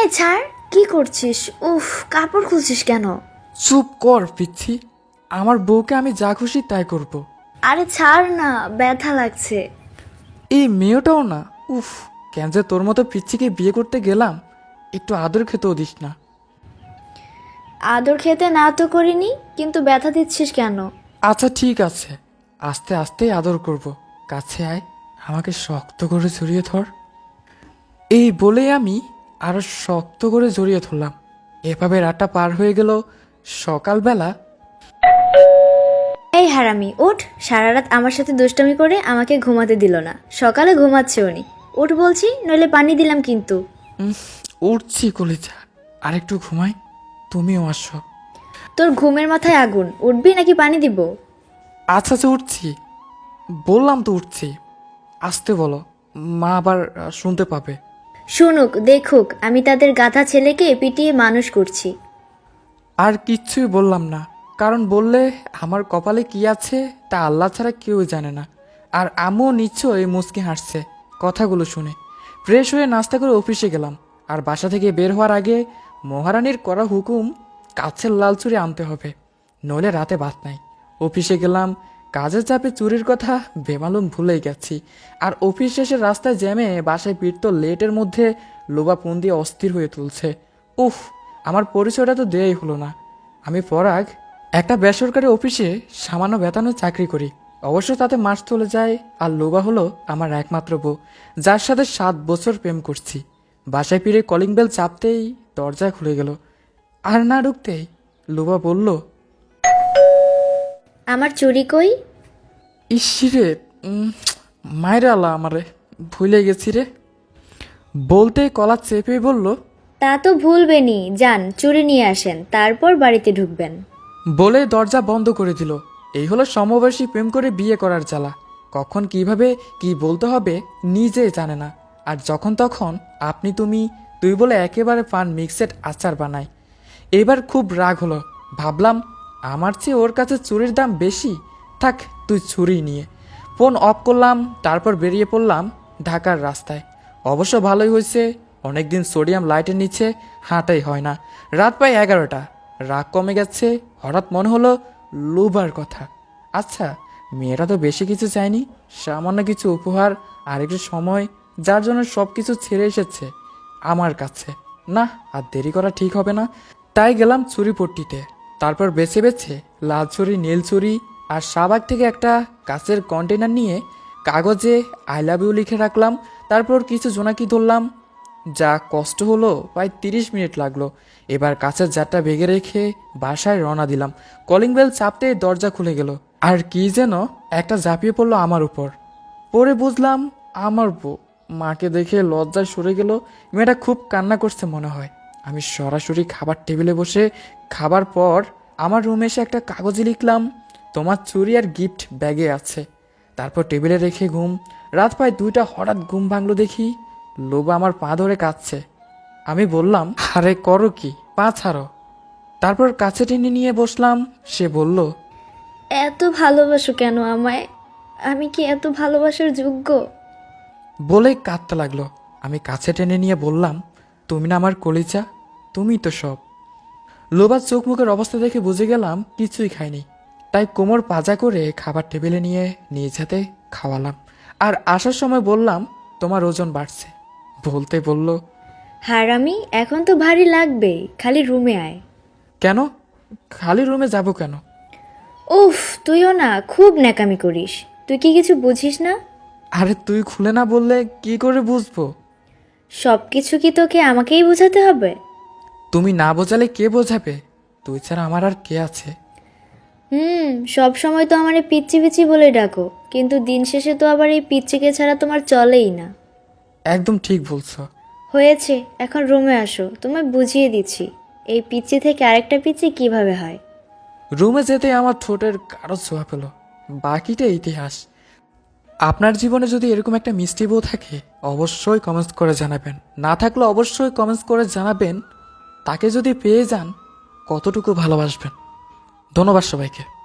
এই ছাড় কি করছিস? উফ কাপড় খুলছিস কেন? চুপ কর পিচ্ছি। আমার বউকে আমি যা খুশি তাই করব। আরে ছাড় না ব্যথা লাগছে। এই মেয়েটাও না উফ কেন যে তোর মতো পিচ্ছিকে বিয়ে করতে গেলাম একটু আদর খেতেও দিস না। আদর খেতে না তো করিনি কিন্তু ব্যথা দিচ্ছিস কেন? আচ্ছা ঠিক আছে। আস্তে আস্তে আদর করব। কাছে আয় আমাকে শক্ত করে জড়িয়ে ধর। এই বলে আমি আরও শক্ত করে জড়িয়ে ধরলাম। এভাবে রাতটা পার হয়ে গেল সকালবেলা। এই হারামি ওঠ সারা রাত আমার সাথে দুষ্টামি করে আমাকে ঘুমাতে দিল না। সকালে ঘুমাচ্ছে উনি। ওঠ বলছি নইলে পানি দিলাম কিন্তু। উম, উঠছি কলিজা। আরেকটু ঘুমাই তুমিও আসো। তোর ঘুমের মাথায় আগুন। উঠবি নাকি পানি দিব? আচ্ছা আচ্ছা উঠছি। বললাম তো উঠছি। আসতে বলো। মা আবার আহ, শুনতে পাবে। শুনুক, দেখুক, আমি তাদের গাধা ছেলেকে পিটিয়ে মানুষ করছি। আর কিচ্ছুই বললাম না, কারণ বললে আমার কপালে কি আছে তা আল্লাহ ছাড়া কেউ জানে না। আর আমিও নিশ্চয়ই মুসকি হাসছে, কথাগুলো শুনে। ফ্রেশ হয়ে নাস্তা করে অফিসে গেলাম, আর বাসা থেকে বের হওয়ার আগে মহারানীর করা হুকুম কাছের লাল চুরি আনতে হবে, নইলে রাতে ভাত নাই। অফিসে গেলাম কাজের চাপে চুরির কথা বেমালুম ভুলেই গেছি। আর অফিস শেষে রাস্তায় জ্যামে বাসায় ফিরত লেটের মধ্যে লোবা পুন দিয়ে অস্থির হয়ে তুলছে। উফ, আমার পরিচয়টা তো দেয়াই হলো না। আমি পরাগ একটা বেসরকারি অফিসে সামান্য বেতনে চাকরি করি। অবশ্য তাতে মাস চলে যায় আর লোবা হলো আমার একমাত্র বউ, যার সাথে সাত বছর প্রেম করছি। বাসায় ফিরে কলিং বেল চাপতেই দরজা খুলে গেল। আর না ঢুকতেই লোবা বলল আমার চুরি কই? ইসিরে মায়ের আলা আমারে ভুলে গেছি রে। বলতে কলা চেপে বলল তা তো ভুলবেনি যান চুরি নিয়ে আসেন তারপর বাড়িতে ঢুকবেন। বলে দরজা বন্ধ করে দিল। এই হলো সমবয়সী প্রেম করে বিয়ে করার জ্বালা। কখন কীভাবে কি বলতে হবে নিজে জানে না। আর যখন তখন আপনি তুমি তুই বলে একেবারে পান মিক্সেড আচার বানায়। এবার খুব রাগ হলো। ভাবলাম আমার চেয়ে ওর কাছে চুরির দাম বেশি? থাক, তুই ছুরি নিয়ে। ফোন অফ করলাম, তারপর বেরিয়ে পড়লাম ঢাকার রাস্তায়। অবশ্য ভালোই হয়েছে, অনেকদিন সোডিয়াম লাইটের নিচে হাঁটাই হয় না। রাত প্রায় এগারোটা, রাগ কমে গেছে, হঠাৎ মনে হলো লুবার কথা। আচ্ছা মেয়েরা তো বেশি কিছু চায়নি, সামান্য কিছু উপহার আর একটু সময়, যার জন্য সব কিছু ছেড়ে এসেছে আমার কাছে। না আর দেরি করা ঠিক হবে না। তাই গেলাম চুরিপট্টিতে। তারপর বেছে বেছে লাল চুরি নীল চুরি আর সাবাগ থেকে একটা কাচের কন্টেনার নিয়ে কাগজে আই লাভ ইউ লিখে রাখলাম। তারপর কিছু জোনাকি ধরলাম। যা কষ্ট হলো প্রায় তিরিশ মিনিট লাগল। এবার কাছের জারটা ভেঙে রেখে বাসায় রওনা দিলাম। কলিং বেল চাপতে দরজা খুলে গেল। আর কি যেন একটা ঝাঁপিয়ে পড়ল আমার উপর। পরে বুঝলাম, আমার বউ মাকে দেখে লজ্জায় সরে গেল। মেয়েটা খুব কান্না করছে মনে হয়। আমি সরাসরি খাবার টেবিলে বসে খাবার পর আমার রুমে এসে একটা কাগজে লিখলাম তোমার চুরি আর গিফট ব্যাগে আছে। তারপর টেবিলে রেখে ঘুম রাত প্রায় দুইটা হঠাৎ ঘুম ভাঙলো দেখি লোবা আমার পা ধরে কাঁদছে। আমি বললাম আরে করো কি পা ছাড়ো। তারপর কাছে টেনে নিয়ে বসলাম সে বলল এত ভালোবাসো কেন আমায়? আমি কি এত ভালোবাসার যোগ্য? বলেই কাঁদতে লাগল। আমি কাছে টেনে নিয়ে বললাম তুমি না আমার কলিজা তুমি তো সব। লোবার চোখ মুখের অবস্থা দেখে বুঝে গেলাম কিছুই খাইনি। তাই কোমর পাজা করে খাবার টেবিলে নিয়ে নিজ হাতে খাওয়ালাম। আর আসার সময় বললাম তোমার ওজন বাড়ছে। বলতে বলল হারামি এখন তো ভারী লাগবে খালি রুমে আয়। কেন? খালি রুমে যাব কেন? উফ তুইও না খুব ন্যাকামি করিস। তুই কি কিছু বুঝিস না? আরে তুই খুলে না বললে কি করে বুঝব? সব কিছু কি তোকে আমাকেই বোঝাতে হবে? তুমি না বোঝালে কে বোঝাবে? তুই ছাড়া আমার আর কে আছে? হুম সব সময় তো আমার পিচ্ছি পিচ্ছি বলে ডাকো কিন্তু দিন শেষে তো আবার এই পিচ্ছিকে ছাড়া তোমার চলেই না। একদম ঠিক বলছো। হয়েছে এখন রুমে আসো তোমায় বুঝিয়ে দিচ্ছি এই পিচ্ছি থেকে আরেকটা পিচ্ছি কীভাবে হয়? রুমে যেতে আমার ঠোঁটের কারও ছোঁয়া পেল বাকিটা ইতিহাস। আপনার জীবনে যদি এরকম একটা মিষ্টি বউ থাকে, অবশ্যই কমেন্টস করে জানাবেন। না থাকলে অবশ্যই কমেন্টস করে জানাবেন। তাকে যদি পেয়ে যান, কতটুকু ভালোবাসবেন? ধন্যবাদ সবাইকে।